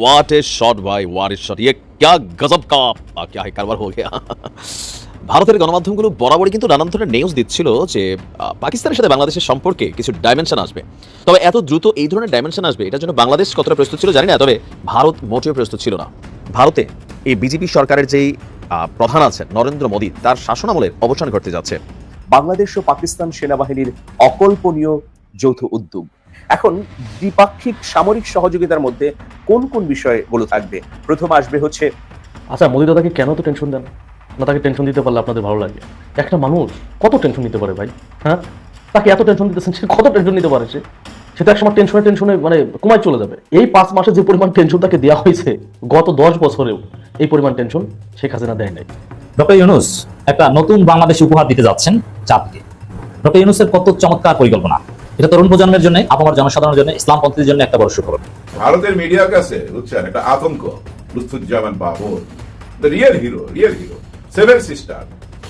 What A shot भाई what A shot ये क्या गजब का आ, क्या है কারবার हो गया ভারতের গণমাধ্যমগুলো বরাবরই কিন্তু নানান ধরনের নিউজ দিচ্ছিল যে আহ, পাকিস্তানের সাথে বাংলাদেশের সম্পর্কে কিছু ডাইমেনশন আসবে তবে এত দ্রুত এই ধরনের ডাইমেনশন আসবে এটার জন্য বাংলাদেশ কতটা প্রস্তুত ছিল জানি না তবে ভারত মোটেও প্রস্তুত ছিল না ভারতে এই বিজেপি সরকারের যেই আহ, প্রধান আছেন নরেন্দ্র মোদী তার শাসনামলের অবসান ঘটতে যাচ্ছে বাংলাদেশ ও পাকিস্তান সেনাবাহিনীর অকল্পনীয় যৌথ উদ্যোগ এখন দ্বিপাক্ষিক সামরিক সহযোগিতার মধ্যে কোন কোন বিষয়গুলো থাকবে? প্রথম আসবে হচ্ছে আচ্ছা মোদি দাদাকে কেন তো টেনশন দেন? না তাকে টেনশন দিতে পারলে আপনাদের ভালো লাগে। একটা মানুষ কত টেনশন নিতে পারে ভাই? হ্যাঁ? তাকে এত টেনশন দিতেছেন সে কত টেনশন নিতে পারে সে? সে তো একসময় টেনশনে টেনশনে মানে কমায় চলে যাবে। এই পাঁচ মাসে যে পরিমাণ টেনশন তাকে দেওয়া হয়েছে গত দশ বছরেও এই পরিমাণ টেনশন শেখ হাসিনা দেয় নাই। ডক্টর ইউনুস একটা নতুন বাংলাদেশ উপহার দিতে যাচ্ছেন চাঁদকে। ডক্টর ইউনুসের কত চমৎকার পরিকল্পনা। এটা তরুণ প্রজন্মের জন্য আপামর জনসাধারণের জন্য ইসলামপন্থীদের জন্য একটা বড় সুখবর। ভারতের মিডিয়ার কাছে বুঝছেন একটা আতঙ্ক। Lutfuzzaman Babar the real hero real hero seven sister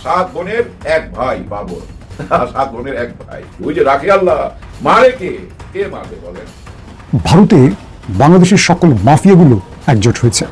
সাত বোনের এক ভাই বাবর সাত বোনের এক ভাই। ওই যে রাখি আল্লাহ মারে কে? কে মারবে বলেন? ভারতে বাংলাদেশের সকল মাফিয়াগুলো একজোট হয়েছে।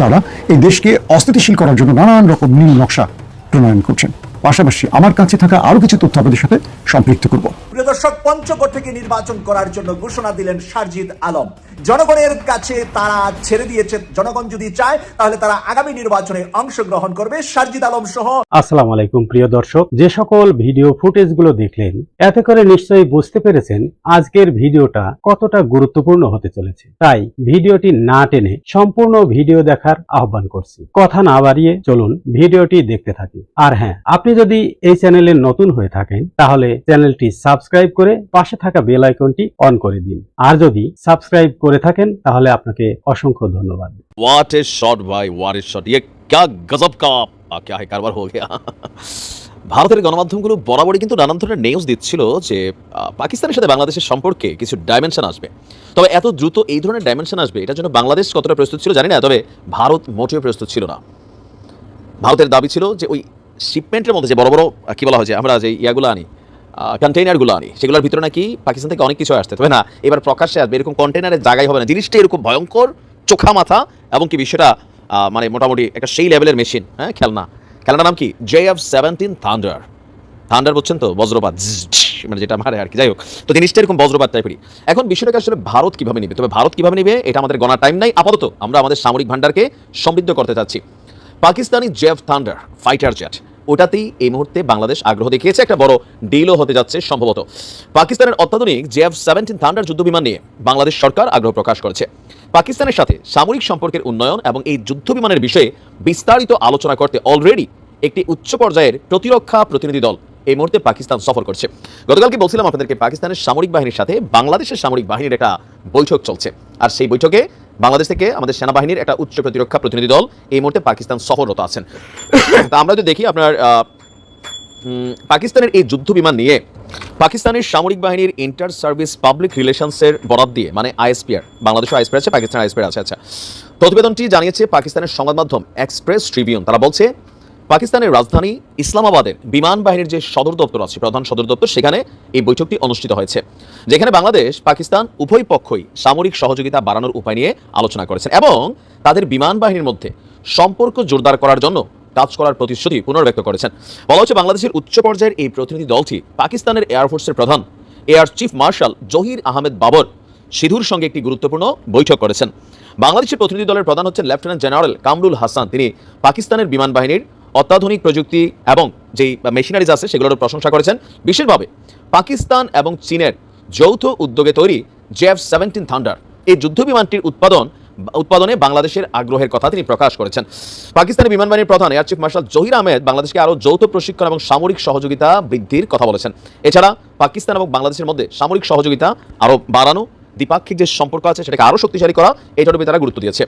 তারা এই দেশকে অস্থিতিশীল করার জন্য নানান রকম নীল নকশা প্রণয়ন করছেন। পাশাপাশি আমার কাছে থাকা আরও কিছু তথ্য আপনাদের সাথে সম্পৃক্ত করব। প্রিয় দর্শক পঞ্চগড় থেকে নির্বাচন করার জন্য ঘোষণা দিলেন সারজিদ আলম। জনগণের কাছে তারা ছেড়ে দিয়েছে, জনগণ যদি চায় তাহলে তারা আগামী নির্বাচনে অংশগ্রহণ করবে। সারজিদ আলম সহ আসসালামু আলাইকুম, প্রিয় দর্শক। যে সকল ভিডিও ফুটেজগুলো দেখলেন, এতে করে নিশ্চয়ই বুঝতে পেরেছেন আজকের ভিডিওটা কতটা গুরুত্বপূর্ণ হতে চলেছে। তাই ভিডিওটি না টেনে সম্পূর্ণ ভিডিও দেখার আহ্বান করছি। কথা না বাড়িয়ে চলুন ভিডিওটি দেখতে থাকি। আর হ্যাঁ আপনি যদি এই চ্যানেলে নতুন হয়ে থাকেন, তাহলে চ্যানেলটি সাবস্ক্রাইব সাবস্ক্রাইব করে পাশে থাকা বেল আইকনটি অন করে দিন। আর যদি সাবস্ক্রাইব করে থাকেন, তাহলে আপনাকে অসংখ্য ধন্যবাদ। হোয়াট ইজ শট ভাই হোয়াট এ শট ইয়ে কা গজব কা। ক্যা হে কারবার হো গিয়া। ভারতের গণমাধ্যমগুলো বরাবরই কিন্তু নানান ধরনের নিউজ দিচ্ছিল যে পাকিস্তানের সাথে বাংলাদেশের সম্পর্কে কিছু ডাইমেনশন আসবে। তবে এত দ্রুত এই ধরনের ডাইমেনশন আসবে, এটার জন্য বাংলাদেশ কতটা প্রস্তুত ছিল জানি না, তবে ভারত মোটেও প্রস্তুত ছিল না। ভারতের দাবি ছিল যে, ওই শিপমেন্টের মধ্যে যে বড় বড় কী বলা হয় যে, আমরা যে ইয়াগুলো আনি কন্টেইনারগুলো আনি। সেগুলোর ভিতরে নাকি পাকিস্তান থেকে অনেক কিছু আসতে তবে না, এবার প্রকাশ্যে আসবে, এরকম কন্টেইনারের জায়গায় হবে না। জিনিসটা এরকম ভয়ঙ্কর, চোখা মাথা এবং কি বিষয়টা মানে মোটামুটি একটা সেই লেভেলের মেশিন হ্যাঁ খেলনা। খেলনার নাম কি? J F seventeen thunder thunder বলছেন তো, বজ্রপাত মানে যেটা মারে আর কি। যাই হোক, তো জিনিসটা এরকম বজ্রপাত টাইপেরই এখন বিষয়টাকে আসলে ভারত কীভাবে নেবে? তবে ভারত কীভাবে নেবে, এটা আমাদের গণার টাইম নাই। আপাতত আমরা আমাদের সামরিক ভান্ডারকে সমৃদ্ধ করতে চাচ্ছি। Pakistani JF thunder fighter jet ওটাতেই এই মুহূর্তে বাংলাদেশ আগ্রহ দেখিয়েছে একটা বড় ডিলও হতে যাচ্ছে সম্ভবত। পাকিস্তানের অত্যাধুনিক জেফ সেভেন্টিন থান্ডার যুদ্ধবিমান নিয়ে বাংলাদেশ সরকার আগ্রহ প্রকাশ করেছে। পাকিস্তানের সাথে সামরিক সম্পর্কের উন্নয়ন এবং এই যুদ্ধবিমানের বিষয়ে বিস্তারিত আলোচনা করতে অলরেডি একটি উচ্চ পর্যায়ের প্রতিরক্ষা প্রতিনিধি দল এই মুহূর্তে পাকিস্তান সফর করছে। গতকালকে বলছিলাম আপনাদেরকে, পাকিস্তানের সামরিক বাহিনীর সাথে বাংলাদেশের সামরিক বাহিনীর একটা বৈঠক চলছে। আর সেই বৈঠকে বাংলাদেশ থেকে আমাদের সেনাবাহিনীর একটা উচ্চ প্রতিরক্ষা প্রতিনিধি দল এই মুহূর্তে পাকিস্তান সফররত আছেন। তা আমরা যদি দেখি আপনার পাকিস্তানের এই যুদ্ধ বিমান নিয়ে পাকিস্তানের সামরিক বাহিনীর ইন্টার সার্ভিস পাবলিক রিলেশনসের বরাদ দিয়ে মানে আইএসপিআর বাংলাদেশও আইএসপিআর আছে পাকিস্তান আইএসপিআর আছে। আচ্ছা প্রতিবেদনটি জানিয়েছে পাকিস্তানের সংবাদ মাধ্যম এক্সপ্রেস ট্রিবিউন তারা বলছে পাকিস্তানের রাজধানী ইসলামাবাদের বিমান বাহিনীর যে সদর দপ্তর আছে, প্রধান সদর দপ্তর, সেখানে এই বৈঠকটি অনুষ্ঠিত হয়েছে, যেখানে বাংলাদেশ, পাকিস্তান উভয় পক্ষই সামরিক সহযোগিতা বাড়ানোর উপায় নিয়ে আলোচনা করেছেন এবং তাদের বিমান বাহিনীর মধ্যে সম্পর্ক জোরদার করার জন্য কাজ করার প্রতিশ্রুতি পুনর্ব্যক্ত করেছেন। বলা হচ্ছে বাংলাদেশের উচ্চ পর্যায়ের এই প্রতিনিধি দলটি পাকিস্তানের এয়ারফোর্সের প্রধান air chief marshal Zahir Ahmed Babar সিধুর সঙ্গে একটি গুরুত্বপূর্ণ বৈঠক করেছেন। বাংলাদেশের প্রতিনিধি দলের প্রধান হচ্ছেন লেফটেন্যান্ট জেনারেল কামরুল হাসান, তিনি পাকিস্তানের বিমান বাহিনীর অত্যাধুনিক প্রযুক্তি এবং যেই মেশিনারিজ আছে সেগুলোর প্রশংসা করেছেন। বিশেষভাবে পাকিস্তান এবং চীনের যৌথ উদ্যোগে তৈরি জেফ সেভেন্টিন থান্ডার, এই যুদ্ধ বিমানটির উৎপাদন, উৎপাদনে বাংলাদেশের আগ্রহের কথা তিনি প্রকাশ করেছেন। পাকিস্তানের বিমান বাহিনীর প্রধান air chief marshal Zahir Ahmed বাংলাদেশকে আরও যৌথ প্রশিক্ষণ এবং সামরিক সহযোগিতা বৃদ্ধির কথা বলেছেন। এছাড়া পাকিস্তান এবং বাংলাদেশের মধ্যে সামরিক সহযোগিতা আরও বাড়ানো, দ্বিপাক্ষিক যে সম্পর্ক আছে সেটাকে আরও শক্তিশালী করা, এটার উপরে তারা গুরুত্ব দিয়েছে।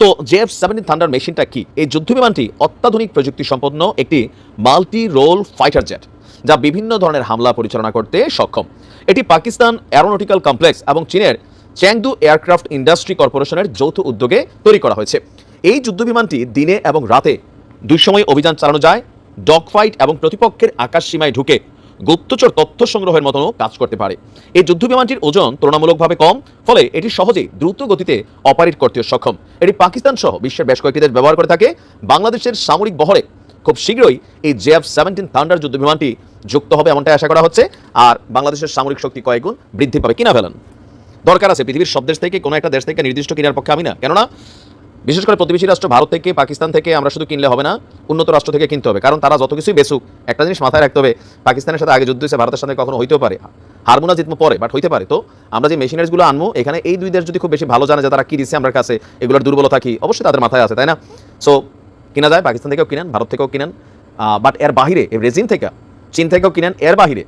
তো জেএফ সেভেন্টিন থান্ডার মেশিনটা কি? এই যুদ্ধ বিমানটি অত্যাধুনিক প্রযুক্তি সম্পন্ন একটি মাল্টি রোল ফাইটার জেট যা বিভিন্ন ধরনের হামলা পরিচালনা করতে সক্ষম। এটি পাকিস্তান অ্যারোনটিক্যাল কমপ্লেক্স এবং চীনের চ্যাংদু এয়ারক্রাফট ইন্ডাস্ট্রি কর্পোরেশনের যৌথ উদ্যোগে তৈরি করা হয়েছে। এই যুদ্ধ বিমানটি দিনে এবং রাতে দুই সময় অভিযান চালানো যায়, ডগ ফাইট এবং প্রতিপক্ষের আকাশ সীমায় ঢুকে গুপ্তচর তথ্য সংগ্রহের মতনও কাজ করতে পারে। এই যুদ্ধ বিমানটির ওজন তুলনামূলকভাবে কম, ফলে এটি সহজেই দ্রুত গতিতে অপারেট করতে সক্ষম। এটি পাকিস্তান সহ বিশ্বের বেশ কয়েকটি দেশ ব্যবহার করে থাকে। বাংলাদেশের সামরিক বহরে খুব শীঘ্রই এই জেএফ সেভেন্টিন থান্ডার যুদ্ধ বিমানটি যুক্ত হবে এমনটাই আশা করা হচ্ছে। আর বাংলাদেশের সামরিক শক্তি কয়েকগুণ বৃদ্ধি পাবে কিনা ফেলেন দরকার আছে পৃথিবীর সব দেশ থেকে কোনো একটা দেশ থেকে নির্দিষ্ট কেনার পক্ষে আমি না। কেননা বিশেষ করে প্রতিবেশী রাষ্ট্র ভারত থেকে, পাকিস্তান থেকে আমরা শুধু কিনলে হবে না, উন্নত রাষ্ট্র থেকে কিনতে হবে। কারণ তারা যত কিছুই বেসুক একটা জিনিস মাথায় রাখতে হবে, পাকিস্তানের সাথে আগে যুদ্ধ হয়েছে, ভারতের সাথে কখনো হইতেও পারে। হারমোনা জিতমো পরে বাট হইতে পারে। তো আমরা যে মেশিনারিজগুলো আনব, এখানে এই দুই দেশ যদি খুব বেশি ভালো জানে যে তারা কি দিচ্ছে আমার কাছে, এগুলোর দুর্বলতা কি, অবশ্যই তাদের মাথায় আছে, তাই না? সো কিনা যায়, পাকিস্তান থেকেও কিনেন, ভারত থেকেও কিনেন বাট এর বাহিরে রেজিন থেকে, চীন থেকেও কিনেন, এর বাহিরে,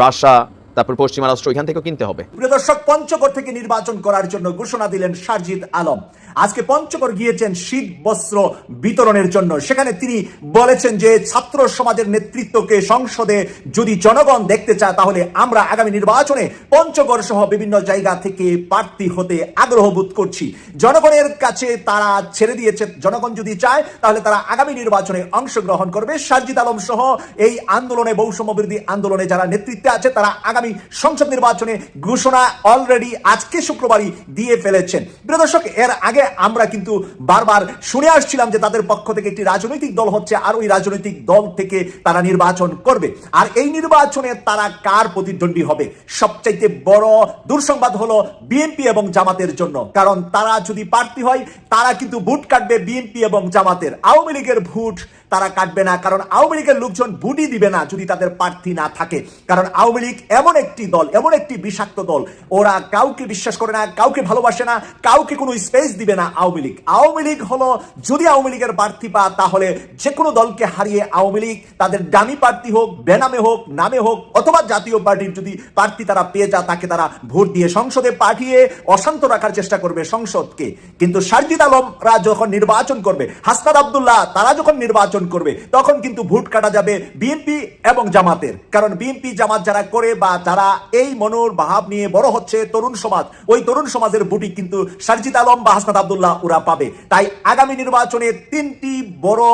রাশিয়া তারপর পশ্চিমা রাষ্ট্র এখান থেকেও কিনতে হবে। প্রিয় দর্শক, পঞ্চগড় থেকে নির্বাচন করার জন্য ঘোষণা দিলেন সারজিদ আলম। আজকে পঞ্চগড় গিয়েছেন শীত বস্ত্র বিতরণের জন্য। সেখানে তিনি বলেছেন যে, ছাত্র সমাজের নেতৃত্বকে সংসদে যদি জনগণ দেখতে চায়, তাহলে আমরা আগামী নির্বাচনে পঞ্চগড় সহ বিভিন্ন জায়গা থেকে প্রার্থী হতে আগ্রহ বোধ করছি। জনগণের কাছে তারা ছেড়ে দিয়েছে। জনগণ যদি চায়, তাহলে তারা আগামী নির্বাচনে অংশগ্রহণ করবে। সারজিদ আলম সহ এই আন্দোলনে বৈষম্য বিরোধী আন্দোলনে যারা নেতৃত্বে আছে, তারা আগামী সংসদ নির্বাচনে ঘোষণা অলরেডি আজকে শুক্রবারই দিয়ে ফেলেছেন। প্রিয় দর্শক, এর আগে আমরা কিন্তু বারবার শুনে আসছিলাম যে তাদের পক্ষ থেকে একটি রাজনৈতিক দল হচ্ছে আর ওই রাজনৈতিক দল থেকে তারা নির্বাচন করবে। আর এই নির্বাচনে তারা কার প্রতিদ্বন্দ্বী হবে? সবচাইতে বড় দুঃসংবাদ হলো বিএনপি এবং জামাতের জন্য। কারণ তারা যদি প্রার্থী হয়, তারা কিন্তু ভোট কাটবে বিএনপি এবং জামাতের। আওয়ামী লীগের ভোট তারা কাটবে না, কারণ আওয়ামী লীগের লোকজন ভোটই দিবে না যদি তাদের প্রার্থী না থাকে। কারণ আওয়ামী লীগ এমন একটি দল, এমন একটি বিষাক্ত দল। ওরা কাউকে বিশ্বাস করে না, কাউকে ভালোবাসে না, কাউকে কোনো স্পেস দিবে না আওয়ামী লীগ। আওয়ামী লীগ হলো, যদি আওয়ামী লীগের প্রার্থী পা তাহলে যে কোনো দলকে হারিয়ে আওয়ামী লীগ তাদের দামি প্রার্থী হোক, বেনামে হোক, নামে হোক, অথবা জাতীয় পার্টির যদি প্রার্থী তারা পেয়ে যা তাকে তারা ভোট দিয়ে সংসদে পাঠিয়ে অশান্ত রাখার চেষ্টা করবে সংসদকে। কিন্তু সারজিদ আলমরা যখন নির্বাচন করবে হাসনাদ আবদুল্লাহ, তারা যখন নির্বাচন করবে, তখন কিন্তু ভোট কাটা যাবে বিএনপি এবং জামাতের। কারণ বিএনপি জামাত যারা করে বা যারা এই মনোর ভাব নিয়ে বড় হচ্ছে তরুণ সমাজ, ওই তরুণ সমাজের ভোটই কিন্তু সারজিদ আলম বা হাসনাদ আবদুল্লাহ ওরা পাবে। তাই আগামী নির্বাচনে তিনটি বড়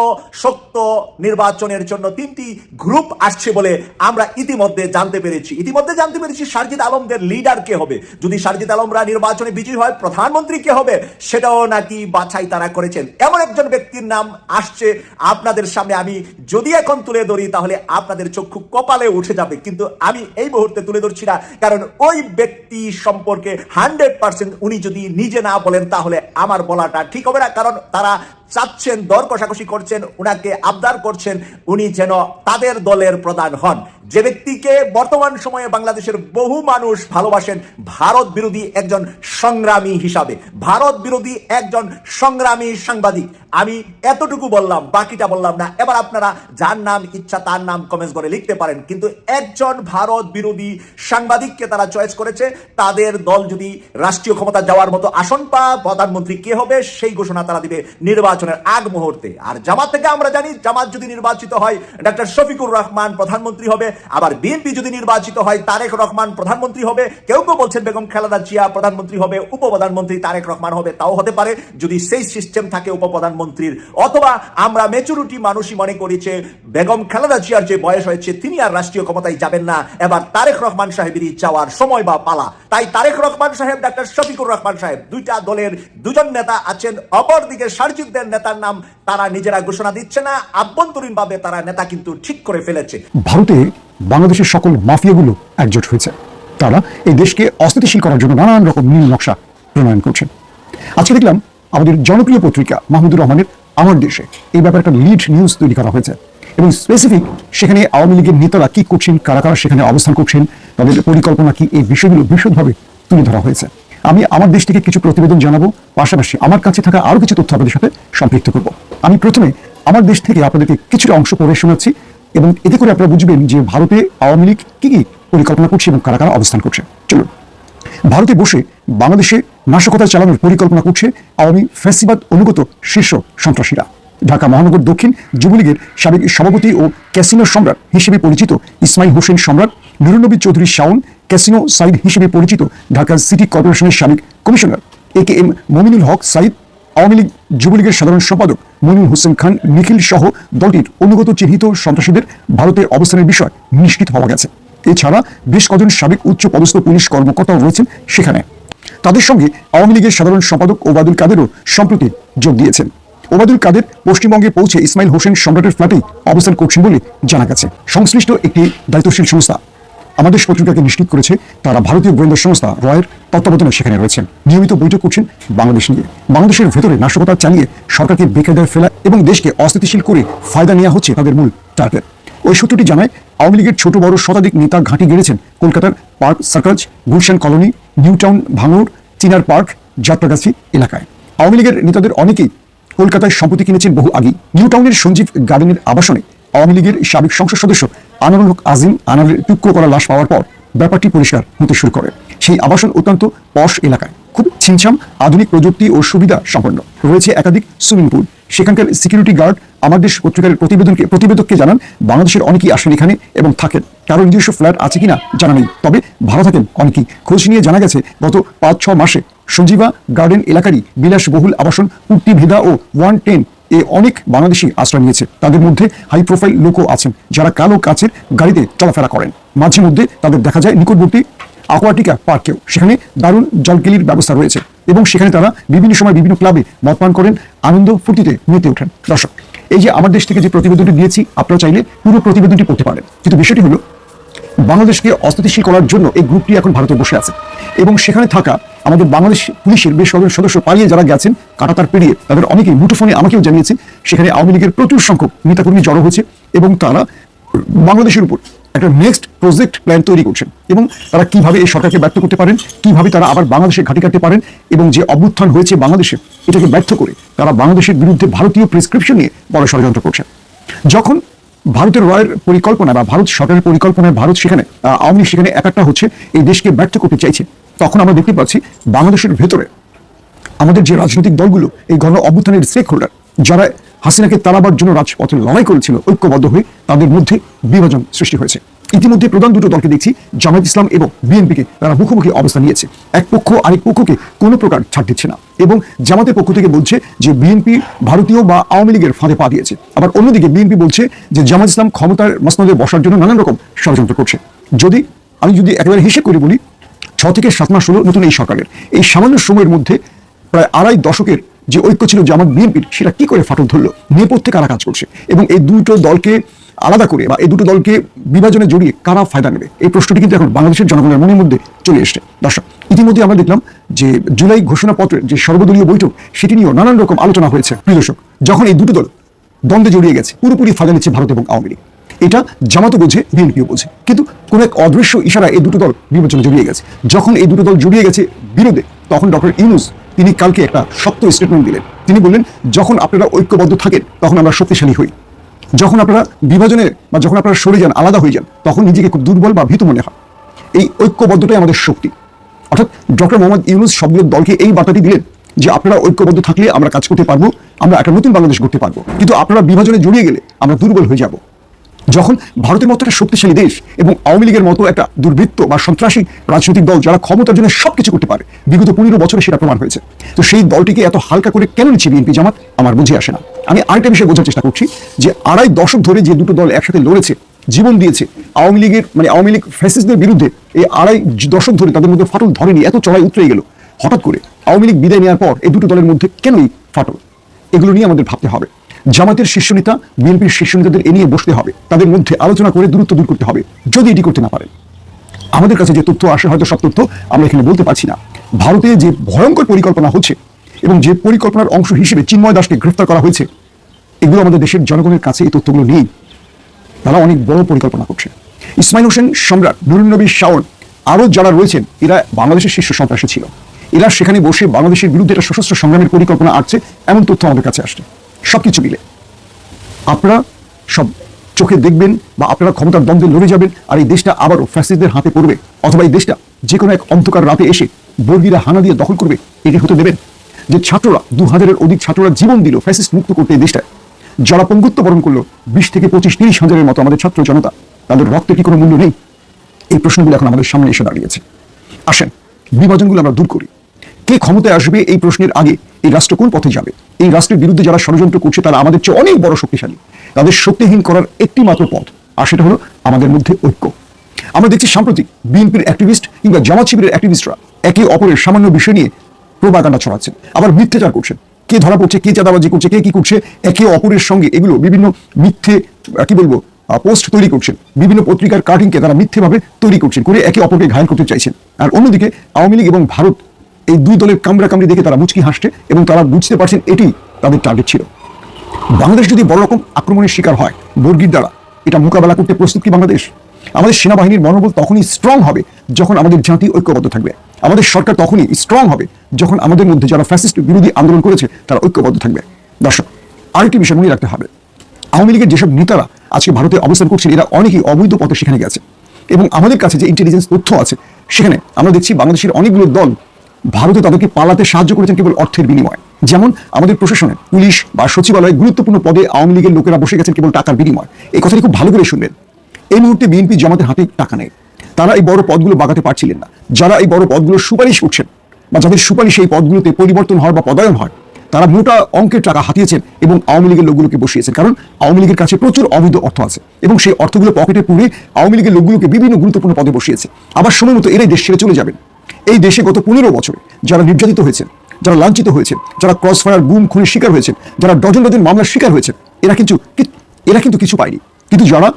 শক্ত নির্বাচনের জন্য তিনটি গ্রুপ আসছে বলে আমরা ইতিমধ্যে জানতে পেরেছি। ইতিমধ্যে জানতে পেরেছি সারজিদ আলমদের লিডার কে হবে। যদি সারজিদ আলমরা নির্বাচনে বিজয়ী হয়, প্রধানমন্ত্রী কে হবে, সেটাও নাকি বাছাই তারা করেছেন। এমন একজন ব্যক্তির নাম আসছে আপনাদের সামনে আমি যদি এখন তুলে ধরি, তাহলে আপনাদের চক্ষু কপালে উঠে যাবে। কিন্তু আমি এই মুহূর্তে তুলে ধরছি না, কারণ ওই ব্যক্তি সম্পর্কে হান্ড্রেড পার্সেন্ট উনি যদি নিজে না বলেন, তাহলে আমার বলাটা ঠিক হবে না, কারণ তারা চাচ্ছেন, দর কষাকষি করছেন, উনাকে আবদার করছেন, উনি যেন তাদের দলের প্রধান হন। যে ব্যক্তিকে বর্তমান সময়ে বাংলাদেশের বহু মানুষ ভালোবাসেন, ভারত বিরোধী একজন সংগ্রামী হিসাবে। ভারত বিরোধী একজন সংগ্রামী সাংবাদিক। আমি এতটুকু বললাম, বাকিটা বললাম না। এবার আপনারা যার নাম ইচ্ছা তার নাম কমেন্টস করে লিখতে পারেন। কিন্তু একজন ভারত বিরোধী সাংবাদিককে তারা চয়েস করেছে। তাদের দল যদি রাষ্ট্রীয় ক্ষমতা যাওয়ার মতো আসন পা প্রধানমন্ত্রী কে হবে সেই ঘোষণা তারা দিবে নির্বাচনের আগ মুহূর্তে। আর জামাত থেকে আমরা জানি, জামাত যদি নির্বাচিত হয়, ডাক্তার শফিকুর রহমান প্রধানমন্ত্রী হবে। আবার বিএনপি যদি নির্বাচিত হয়, তারেক রহমান প্রধানমন্ত্রী হবে। কেউ কেউ বলছেন বেগম খালেদা জিয়া প্রধানমন্ত্রী হবে, উপপ্রধানমন্ত্রী তারেক রহমান হবে, তাও হতে পারে। যদি সেই সিস্টেম থাকে উপপ্রধানমন্ত্রীর, অথবা আমরা মেচুরিটি মানুষই মনে করেছে বেগম খালেদা জিয়ার যে বয়স হয়েছে, তিনি আর রাষ্ট্রীয় ক্ষমতায় যাবেন না। এবার তারেক রহমান সাহেবেরই যাওয়ার সময় বা পালা। তাই তারেক রহমান সাহেব, ডাক্তার শফিকুর রহমান সাহেব, দুইটা দলের দুজন নেতা আছেন। অপরদিকে সার্জিকদের নেতার নাম তারা নিজেরা ঘোষণা দিচ্ছে না, আভ্যন্তরীণভাবে তারা নেতা কিন্তু ঠিক করে ফেলেছে। ভারতে বাংলাদেশের সকল মাফিয়াগুলো একজোট হয়েছে। তারা এই দেশকে অস্থিতিশীল করার জন্য নানান রকম নীল নকশা প্রণয়ন করছেন। আজকে দেখলাম আমাদের জনপ্রিয় পত্রিকা মাহমুদুর রহমানের আমার দেশে এই ব্যাপারে একটা লিড নিউজ তৈরি করা হয়েছে এবং স্পেসিফিক সেখানে আওয়ামী লীগের নেতারা কি করছেন, কারা কারা সেখানে অবস্থান করছেন, তাদের পরিকল্পনা কি এই বিষয়গুলো বিশদভাবে তুলে ধরা হয়েছে। আমি আমার দেশ থেকে কিছু প্রতিবেদন জানাব, পাশাপাশি আমার কাছে থাকা আরও কিছু তথ্য আপনাদের সাথে সম্পৃক্ত করব। আমি প্রথমে আমার দেশ থেকে আপনাদেরকে কিছুটা অংশ পড়ে শোনাচ্ছি। এবং এতে করে আপনারা বুঝবেন যে ভারতে আওয়ামী লীগ কি কি পরিকল্পনা করছে এবং কারা কারা অবস্থান করছে। চলুন। ভারতে বসে বাংলাদেশে নাশকতা চালানোর পরিকল্পনা করছে আওয়ামী ফ্যাসিবাদ অনুগত শীর্ষ সন্ত্রাসীরা। ঢাকা মহানগর দক্ষিণ যুবলীগের সাবেক সভাপতি ও ক্যাসিনো সম্রাট হিসেবে পরিচিত ইসমাইল হোসেন সম্রাট নুরুনবী চৌধুরী শাওন, ক্যাসিনো সাইদ হিসেবে পরিচিত ঢাকা সিটি কর্পোরেশনের সাবেক commissioner, A K M Mominul Haque Saeed Awami League যুবলীগের সাধারণ সম্পাদক মনির হোসেন খান, নিখিল সহ দলটির অনুগত চিহ্নিত সন্ত্রাসীদের ভারতে অবস্থানের বিষয় নিশ্চিত হওয়া গেছে। এছাড়া বেশ কজন সাবেক উচ্চ পদস্থ পুলিশ কর্মকর্তাও রয়েছেন সেখানে। তাদের সঙ্গে আওয়ামী লীগের সাধারণ সম্পাদক ওবায়দুল কাদেরও সম্প্রতি যোগ দিয়েছেন। ওবায়দুল কাদের পশ্চিমবঙ্গে পৌঁছে ইসমাইল হোসেন সম্রাটের ফ্ল্যাটেই অবস্থান করছেন বলে জানা গেছে। সংশ্লিষ্ট একটি দায়িত্বশীল সংস্থা। আমাদের পত্রিকাকে নিশ্চিত করেছে তারা ভারতীয় গোয়েন্দা সংস্থা রয়ের তত্ত্বাবধানে সেখানে রয়েছেন। নিয়মিত বৈঠক করছেন বাংলাদেশ নিয়ে। বাংলাদেশের ভেতরে নাশকতা চালিয়ে সরকারকে বেকায়দায় ফেলা এবং দেশকে অস্থিতিশীল করে ফায়দা নেওয়া হচ্ছে তাদের মূল টার্গেট ওই সূত্রটি জানায়, আওয়ামী লীগের ছোট বড় শতাধিক নেতা ঘাঁটি গেড়েছেন কলকাতার park circus, Gulshan colony new town ভাঙড়, চিনার পার্ক, যাত্রাগাছি এলাকায়। আওয়ামী লীগের নেতাদের অনেকেই কলকাতায় সম্পত্তি কিনেছেন বহু আগে নিউ টাউনের সঞ্জীব গার্ডেনের আবাসনে আওয়ামী লীগের সাবেক সংসদ সদস্য আনারুল হক আজিম আনারের টুকরো করা লাশ পাওয়ার পর ব্যাপারটি পরিষ্কার হতে শুরু করে। সেই আবাসন অত্যন্ত পশ এলাকায়। খুব ছিমছাম, আধুনিক প্রযুক্তি ও সুবিধা সম্পন্ন। রয়েছে একাধিক সুইমিং পুল সেখানকার সিকিউরিটি গার্ড আমার দেশ পত্রিকার প্রতিবেদনকে প্রতিবেদককে জানান, বাংলাদেশের অনেকেই আসেন এখানে এবং থাকেন। কারও নিজস্ব ফ্ল্যাট আছে কিনা জানা নেই। তবে ভালো থাকেন অনেকেই। খোঁজ নিয়ে জানা গেছে, গত পাঁচ ছ মাসে সঞ্জীবা গার্ডেন এলাকারই বিলাসবহুল আবাসন কুর্তি ভেদা ও ওয়ান টেন এ অনেক বাংলাদেশি আশ্রয় নিয়েছে। তাদের মধ্যে হাই প্রোফাইল লোকও আছেন, যারা কালো কাচের গাড়িতে চলাফেরা করেন। মাঝে মধ্যে তাদের দেখা যায় নিকটবর্তী আকোয়াটিকা পার্কেও সেখানে দারুণ জলকেলির ব্যবস্থা রয়েছে এবং সেখানে তারা বিভিন্ন সময় বিভিন্ন ক্লাবে মদ পান করেন, আনন্দ ফুর্তিতে মেতে ওঠেন। দর্শক, এই যে আমার দেশ থেকে যে প্রতিবেদনটি দিয়েছি, আপনারা চাইলে পুরো প্রতিবেদনটি পড়তে পারেন। কিন্তু বিষয়টি হলো, বাংলাদেশকে অস্থিতিশীল করার জন্য এই গ্রুপটি এখন ভারতে বসে আছে এবং সেখানে থাকা আমাদের বাংলাদেশ পুলিশের বেশ কয়েকজন সদস্য পালিয়ে যারা গেছেন, কাটাতার পেরিয়ে তাদের অনেকেই মুঠোফোনে আমাকেও জানিয়েছে, সেখানে আওয়ামী লীগের প্রচুর সংখ্যক নেতাকর্মী জড়ো হয়েছে এবং তারা বাংলাদেশের উপর একটা নেক্সট প্রজেক্ট প্ল্যান তৈরি করছেন। এবং তারা কীভাবে এই সরকারকে ব্যর্থ করতে পারেন, কীভাবে তারা আবার বাংলাদেশে ঘাঁটি কাটতে পারেন, এবং যে অভ্যুত্থান হয়েছে বাংলাদেশে, এটাকে ব্যর্থ করে তারা বাংলাদেশের বিরুদ্ধে ভারতীয় প্রেসক্রিপশন নিয়ে বড় ষড়যন্ত্র করছেন। যখন ভারতের রয়ের পরিকল্পনা বা ভারত সরকারের পরিকল্পনায় ভারত সেখানে আওয়ামী সেখানে একাটা হচ্ছে, এই দেশকে ব্যর্থ করতে চাইছে, তখন আমরা দেখতে পাচ্ছি বাংলাদেশের ভেতরে আমাদের যে রাজনৈতিক দলগুলো, এই গণ অভ্যুত্থানের স্টেক হোল্ডার যারা হাসিনাকে তাড়াবার জন্য রাজপথে লড়াই করেছিল, ঐক্যবদ্ধ হয়ে তাদের মধ্যে বিভাজন সৃষ্টি হয়েছে। ইতিমধ্যে প্রধান দুটো দলকে দেখছি, জামায়াত ইসলাম এবং বিএনপিকে তারা মুখোমুখি অবস্থা নিয়েছে। এক পক্ষ আরেক পক্ষকে কোনো প্রকার ছাড় দিচ্ছে না এবং জামাতের পক্ষ থেকে বলছে যে বিএনপি ভারতীয় বা আওয়ামী লীগের ফাঁদে পা দিয়েছে। আবার অন্যদিকে বিএনপি বলছে যে জামাত ইসলাম ক্ষমতার মসনদে বসার জন্য নানান রকম ষড়যন্ত্র করছে। যদি আমি যদি একেবারে হিসেব করে বলি, ছ থেকে সাত মাস হলো নতুন এই সরকারের। এই সামান্য সময়ের মধ্যে প্রায় আড়াই দশকের যে ঐক্য ছিল জামাত বিএনপির সেটা কি করে ফাটল ধরলো? নেপথ্যে কারা কাজ করছে? এবং এই দুটো দলকে আলাদা করে বা এই দুটো দলকে বিভাজনে জড়িয়ে কারা ফায়দা নেবে? এই প্রশ্নটি কিন্তু এখন বাংলাদেশের জনগণের মনের মধ্যে চলে এসছে। দর্শক, ইতিমধ্যে আমরা দেখলাম যে জুলাই ঘোষণাপত্রের যে সর্বদলীয় বৈঠক, সেটি নিয়েও নানান রকম আলোচনা হয়েছে। প্রিয় দর্শক, যখন এই দুটো দল দ্বন্দ্বে জড়িয়ে গেছে, পুরোপুরি ফায়দা নিচ্ছে ভারত এবং আওয়ামী লীগ। এটা জামাতও বোঝে, বিএনপিও বোঝে। কিন্তু কোনো এক অদৃশ্য ইশারা এই দুটো দল বিবেচনা জড়িয়ে গেছে। যখন এই দুটো দল জড়িয়ে গেছে বিরোধে, তখন ডক্টর ইউনুস তিনি কালকে একটা শক্ত স্টেটমেন্ট দিলেন। তিনি বললেন, যখন আপনারা ঐক্যবদ্ধ থাকেন, তখন আমরা শক্তিশালী হই। যখন আপনারা বিভাজনে বা যখন আপনারা সরে যান, আলাদা হয়ে যান, তখন নিজেকে খুব দুর্বল বা ভীত মনে হয়। এই ঐক্যবদ্ধটাই আমাদের শক্তি। অর্থাৎ ডক্টর মোহাম্মদ ইউনুস সবগুলো দলকে এই বার্তাটি দিলেন যে, আপনারা ঐক্যবদ্ধ থাকলে আমরা কাজ করতে পারব, আমরা একটা নতুন বাংলাদেশ করতে পারব। কিন্তু আপনারা বিভাজনে জড়িয়ে গেলে আমরা দুর্বল হয়ে যাব। যখন ভারতের মতো একটা শক্তিশালী দেশ এবং আওয়ামী লীগের মতো একটা দুর্বৃত্ত বা সন্ত্রাসী রাজনৈতিক দল যারা ক্ষমতার জন্য সবকিছু করতে পারে, বিগত পনেরো বছরে সেটা প্রমাণ হয়েছে। তো সেই দলটিকে এত হালকা করে কেন নিচ্ছে বিএনপি জামাত, আমার বুঝে আসে না। আমি আরেকটা বিষয়ে বোঝার চেষ্টা করছি যে আড়াই দশক ধরে যে দুটো দল একসাথে লড়েছে, জীবন দিয়েছে, আওয়ামী লীগের মানে আওয়ামী লীগ ফ্যাসিস্টদের বিরুদ্ধে এই আড়াই দশক ধরে তাদের মধ্যে ফাটল ধরেনি, এত চড়াই উতরে গেল। হঠাৎ করে আওয়ামী লীগ বিদায় নেওয়ার পর এই দুটো দলের মধ্যে কেন এই ফাটল? এগুলো নিয়ে আমাদের ভাবতে হবে। জামাতের শীর্ষ নেতা, বিএনপির শীর্ষ নেতাদের এ নিয়ে বসতে হবে। তাদের মধ্যে আলোচনা করে দূরত্ব দূর করতে হবে, যদি এটি করতে না পারেন। আমাদের কাছে যে তথ্য আসে, হয়তো সব তথ্য আমরা এখানে বলতে পারছি না। ভারতে যে ভয়ঙ্কর পরিকল্পনা হচ্ছে এবং যে পরিকল্পনার অংশ হিসেবে চিন্ময় দাসকে গ্রেফতার করা হয়েছে, এগুলো আমাদের দেশের জনগণের কাছে এই তথ্যগুলো নেই। তারা অনেক বড় পরিকল্পনা করছে। ইসমাইল হোসেন সম্রাট নুরুন নবী শাওন, আরও যারা রয়েছেন, এরা বাংলাদেশের শীর্ষ সন্ত্রাসী ছিল। এরা সেখানে বসে বাংলাদেশের বিরুদ্ধে একটা সশস্ত্র সংগ্রামের পরিকল্পনা আসছে এমন তথ্য আমাদের কাছে আসছে। সবকিছু মিলে। আপনারা সব চোখে দেখবেন বা আপনারা ক্ষমতার দ্বন্দ্বে লড়ে যাবেন আর এই দেশটা আবারও ফ্যাসিস্টদের হাতে পড়বে। অথবা এই দেশটা যে কোনো এক অন্ধকার রাতে এসে বর্গীরা হানা দিয়ে দখল করবে, এটি হতে দেবেন। যে ছাত্ররা দু হাজারের অধিক ছাত্ররা জীবন দিল ফ্যাসিস্ট মুক্ত করতে এই দেশটায়। যারা পঙ্গুত্ব বরণ করল, বিশ থেকে পঁচিশ, তিরিশ হাজারের মতো আমাদের ছাত্র জনতা, তাদের রক্তের কি কোনো মূল্য নেই? এই প্রশ্নগুলো এখন আমাদের সামনে এসে দাঁড়িয়েছে। আসেন, বিভাজনগুলো আমরা দূর করি। কে ক্ষমতায় আসবে এই প্রশ্নের আগে এই রাষ্ট্র কোন পথে যাবে? এই রাষ্ট্রের বিরুদ্ধে যারা ষড়যন্ত্র করছে, তারা আমাদের চেয়ে অনেক বড় শক্তিশালী। তাদের শক্তিহীন করার একটি মাত্র পথ, আর সেটা হলো আমাদের মধ্যে ঐক্য। আমরা দেখছি সাম্প্রতিক বিএনপির অ্যাক্টিভিস্ট কিংবা জামাত শিবিরের অ্যাক্টিভিস্টরা একে অপরের সামান্য বিষয় নিয়ে প্রোপাগান্ডা ছড়াচ্ছেন, আবার মিথ্যাচার করছেন। কে ধরা পড়ছে, কে চাঁদাবাজি করছে, কে কি করছে, একে অপরের সঙ্গে এগুলো বিভিন্ন মিথ্যে কি বলব পোস্ট তৈরি করছেন। বিভিন্ন পত্রিকার কাটিংকে তারা মিথ্যেভাবে তৈরি করছেন, করে একে অপরকে ঘায়ল করতে চাইছেন। আর অন্যদিকে আওয়ামী লীগ এবং ভারত এই দুই দলের কামড়া কামড়ি দেখে তারা মুচকি হাসছে এবং তারা বুঝতে পারছেন এটি তাদের টার্গেট ছিল। বাংলাদেশ যদি বড় রকম আক্রমণের শিকার হয়, বর্গির দ্বারা এটা মোকাবেলা করতে প্রস্তুত কি বাংলাদেশ? আমাদের সেনাবাহিনীর মনোবল তখনই স্ট্রং হবে যখন আমাদের জাতি ঐক্যবদ্ধ থাকবে। আমাদের সরকার তখনই স্ট্রং হবে যখন আমাদের মধ্যে যারা ফ্যাসিস্ট বিরোধী আন্দোলন করেছে, তারা ঐক্যবদ্ধ থাকবে। দর্শক, আরেকটি বিষয় মনে রাখতে হবে। আওয়ামী লীগের যেসব নেতারা আজকে ভারতে অবস্থান করছেন, এরা অনেকেই অবৈধ পথে সেখানে গেছে। এবং আমাদের কাছে যে ইন্টেলিজেন্স তথ্য আছে, সেখানে আমরা দেখছি বাংলাদেশের অনেকগুলো দল ভারতে তাদেরকে পালাতে সাহায্য করেছেন কেবল অর্থের বিনিময়ে। যেমন আমাদের প্রশাসনে পুলিশ বা সচিবালয়ে গুরুত্বপূর্ণ পদে আওয়ামী লীগের লোকেরা বসে গেছেন কেবল টাকার বিনিময়। এই কথাটি খুব ভালো করে শুনবেন এই মুহূর্তে বিএনপি জামাতের হাতে টাকা নেই। তারা এই বড় পদগুলো বাগাতে পারছিলেন না। যারা এই বড় পদগুলো সুপারিশ করছেন বা যাদের সুপারিশ এই পদগুলোতে পরিবর্তন হয় বা পদায়ন হয়, তারা মোটা অঙ্কের টাকা হাতিয়েছেন এবং আওয়ামী লীগের লোকগুলোকে বসিয়েছেন। কারণ আওয়ামী লীগের কাছে প্রচুর অবৈধ অর্থ আছে এবং সেই অর্থগুলো পকেটে পুরে আওয়ামী লীগের লোকগুলোকে বিভিন্ন গুরুত্বপূর্ণ পদে বসিয়েছে। আবার সময় মতো এরাই দেশ ছেড়ে চলে যাবেন। এই দেশে গত পনেরো বছরে যারা নির্যাতিত হয়েছেন যারা লাঞ্ছিত হয়েছেন যারা ক্রস ফায়ার গুম, খুনের শিকার হয়েছেন যারা ডজন ডজন মামলার শিকার হয়েছেন এরা কিন্তু এরা কিন্তু কিছু পায়নি। কিন্তু যারা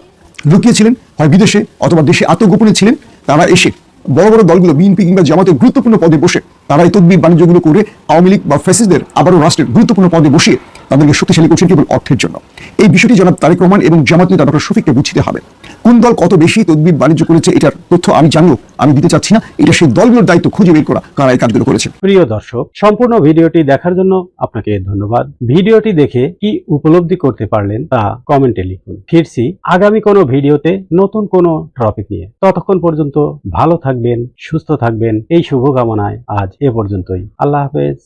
লুকিয়েছিলেন, হয় বিদেশে অথবা দেশে আত্মগোপনে ছিলেন, তারা এসে বড় বড় দলগুলো, বিএনপি কিংবা জামাতের গুরুত্বপূর্ণ পদে বসে, তারা এই তদবির বাণিজ্যগুলো করে আওয়ামী লীগ বা ফ্যাসিসদের আবারও রাষ্ট্রের গুরুত্বপূর্ণ পদে বসিয়ে তাদেরকে শক্তিশালী করছেন কেবল অর্থের জন্য। এই বিষয়টি জনাব তারেক রহমান এবং জামাত নেতা ডক্টর শফিককে বুঝতে হবে। কোন দল কত বেশি তদবির বাণিজ্য করেছে এটার তথ্য আমি জানলো আমি দিতে চাচ্ছি না, এটা সেই দলগুলোর দায়িত্ব খুঁজে বের করা কারা এই কাজগুলো করেছে। প্রিয় দর্শক, সম্পূর্ণ ভিডিওটি দেখার জন্য আপনাকে ধন্যবাদ। ভিডিওটি দেখে কি উপলব্ধি করতে পারলেন তা কমেন্টে লিখুন। ফিরছি আগামী কোনো ভিডিওতে নতুন কোনো টপিক নিয়ে। ততক্ষণ পর্যন্ত ভালো থাকবেন, সুস্থ থাকবেন, এই শুভকামনায় আজ এ পর্যন্তই। আল্লাহ হাফেজ।